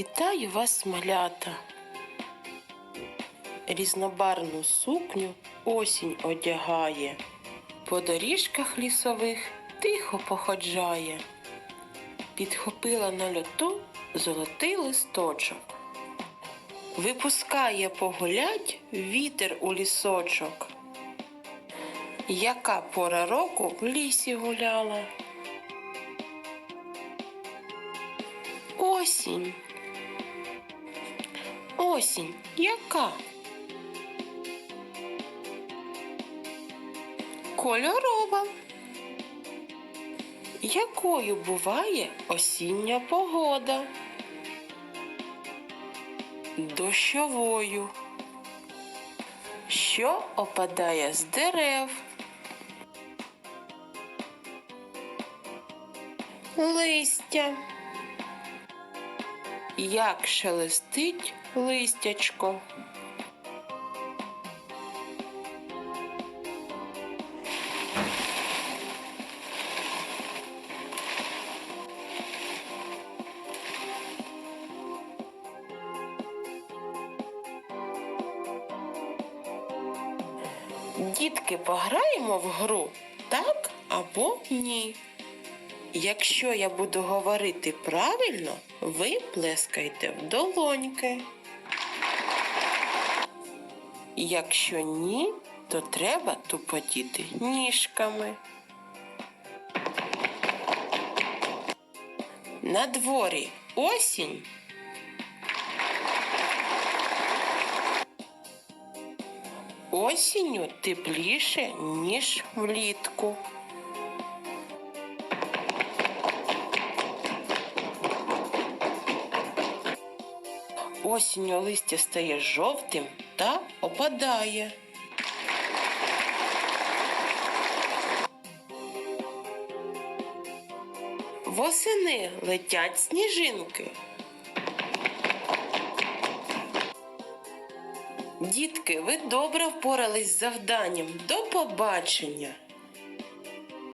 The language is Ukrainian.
Вітаю вас, малята. Різнобарвну сукню осінь одягає, по доріжках лісових тихо походжає, підхопила на льоту золотий листочок. Випускає погулять вітер у лісочок. Яка пора року в лісі гуляла? Осінь. Осінь. Яка? Кольорова. Якою буває осіння погода? Дощовою. Що опадає з дерев? Листя. Як шелестить листячко. Дітки, пограємо в гру так або ні. Якщо я буду говорити правильно, ви плескайте в долоньки. Якщо ні, то треба тупотіти ніжками. На дворі осінь. Осінню тепліше, ніж влітку. Осінню листя стає жовтим та опадає. Восени летять сніжинки. Дітки, ви добре впорались з завданням. До побачення!